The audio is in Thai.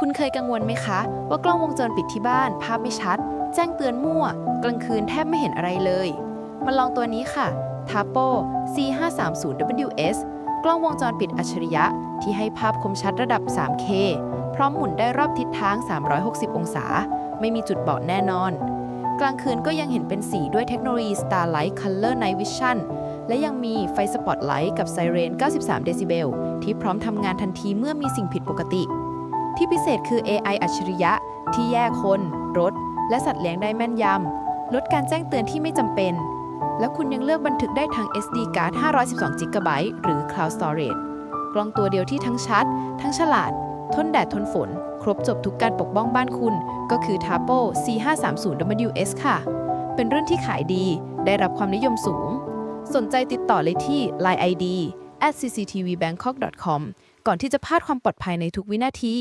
คุณเคยกังวลไหมคะ ว่ากล้องวงจรปิดที่บ้าน ภาพไม่ชัด แจ้งเตือนมั่ว กลางคืนแทบไม่เห็นอะไรเลยมาลองตัวนี้ค่ะ Tapo C530WS กล้องวงจรปิดอัจฉริยะ ที่ให้ภาพคมชัดระดับ 3K พร้อมหมุนได้รอบทิศทาง 360 องศา ไม่มีจุดบอดแน่นอน กลางคืนก็ยังเห็นเป็นสีด้วยเทคโนโลยี Starlight Color Night Vision และยังมีไฟสปอตไลท์กับไซเรน 93 เดซิเบล ที่พร้อมทำงานทันทีเมื่อมีสิ่งผิดปกติ ที่พิเศษคือ AI อัจฉริยะ ที่แยกคน รถ และสัตว์เลี้ยงได้แม่นยำ ลดการแจ้งเตือนที่ไม่จำเป็น และคุณยังเลือกบันทึกได้ทาง SD card 512 GB หรือ Cloud Storage กล้องตัวเดียวที่ทั้งชัด ทั้งฉลาด ทนแดดทนฝน ครบจบทุกการปกป้องบ้านคุณ ก็คือ Tapo C530WS ค่ะ เป็นรุ่นที่ขายดี ได้รับความนิยมสูง สนใจติดต่อเลยที่ Line ID at cctvbangkok.com ก่อนที่จะพลาดความปลอดภัยในทุกวินาที